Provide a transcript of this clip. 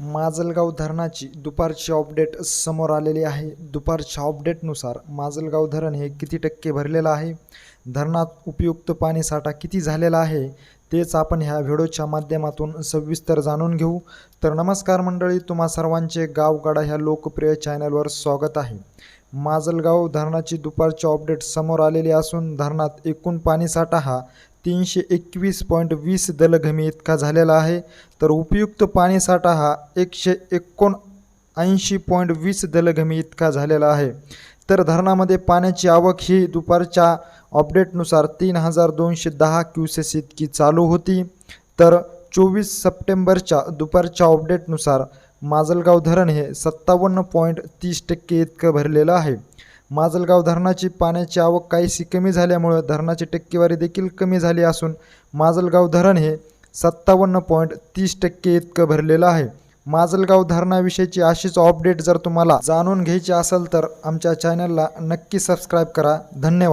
माजलगाव धरणाची दुपारची अपडेट समोर आलेली आहे. दुपारच्या अपडेटनुसार माजलगाव धरण हे किती टक्के भरलेलं आहे? धरणात उपयुक्त पाणीसाठा किती झालेला आहे? तेच आपण ह्या व्हिडिओच्या माध्यमातून सविस्तर जाणून घेऊ. तर नमस्कार मंडळी तुम्हा सर्वांचे गावगाडा ह्या लोकप्रिय चॅनलवर स्वागत आहे. माजलगाव धरणाची दुपारची अपडेट समोर आलेली असून धरणात एकूण पाणीसाठा हा तीनशे एकवीस पॉईंट वीस दलघमी इतका झालेला आहे. तर उपयुक्त पाणीसाठा हा एकशे एकोणऐंशी पॉईंट वीस दलघमी इतका झालेला आहे. तर धरणामध्ये पाण्याची आवक ही दुपारच्या अपडेटनुसार तीन हजार दोनशे दहा क्युसेस इतकी चालू होती. तर चोवीस सप्टेंबरच्या दुपारच्या अपडेटनुसार माजलगाव धरण हे सत्तावन्न पॉईंट तीस टक्के इतकं भरलेलं आहे. माजलगाव धरणाची पाण्याची आवक काहीशी कमी झाल्यामुळं धरणाची टक्केवारी देखील कमी झाली असून माजलगाव धरण हे सत्तावन्न पॉईंट तीस टक्के इतकं भरलेलं आहे. माजलगाव धरणाविषयीची अशीच अपडेट जर तुम्हाला जाणून घ्यायची असेल तर आमच्या चॅनलला नक्की सबस्क्राईब करा. धन्यवाद.